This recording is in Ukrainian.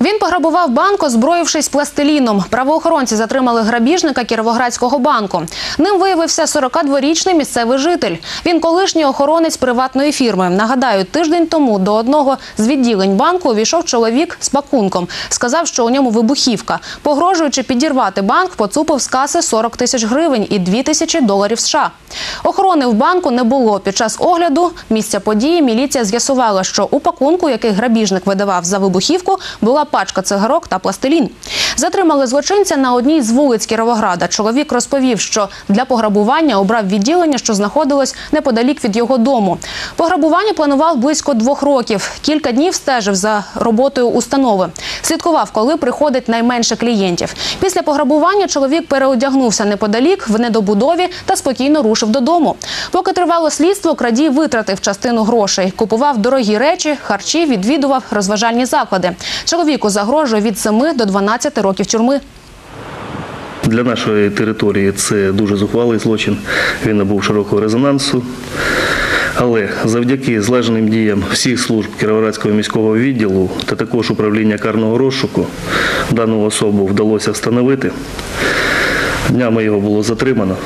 Він пограбував банк, озброївшись пластиліном. Правоохоронці затримали грабіжника Кіровоградського банку. Ним виявився 42-річний місцевий житель. Він колишній охоронець приватної фірми. Нагадаю, тиждень тому до одного з відділень банку увійшов чоловік з пакунком. Сказав, що у ньому вибухівка. Погрожуючи підірвати банк, поцупив з каси 40 тисяч гривень і 2 тисячі доларів США. Охорони в банку не було. Під час огляду місця події міліція з'ясувала, що у пакунку, який грабіжник видавав за вибухівку, була пачка цигарок та пластилін. Затримали злочинця на одній з вулиць Кіровограда. Чоловік розповів, що для пограбування обрав відділення, що знаходилось неподалік від його дому. Пограбування планував близько двох років. Кілька днів стежив за роботою установи. Слідкував, коли приходить найменше клієнтів. Після пограбування чоловік переодягнувся неподалік в недобудові та спокійно рушив додому. Поки тривало слідство, крадій витратив частину грошей, купував дорогі речі, харчі, відвідував розважальні заклади. Чоловіку загрожує від 7 до 12 років тюрми. Для нашої території це дуже зухвалий злочин. Він набув широкого резонансу. Але завдяки злеженим діям всіх служб Кіровоградського міського відділу та також управління карного розшуку дану особу вдалося встановити. Днями його було затримано.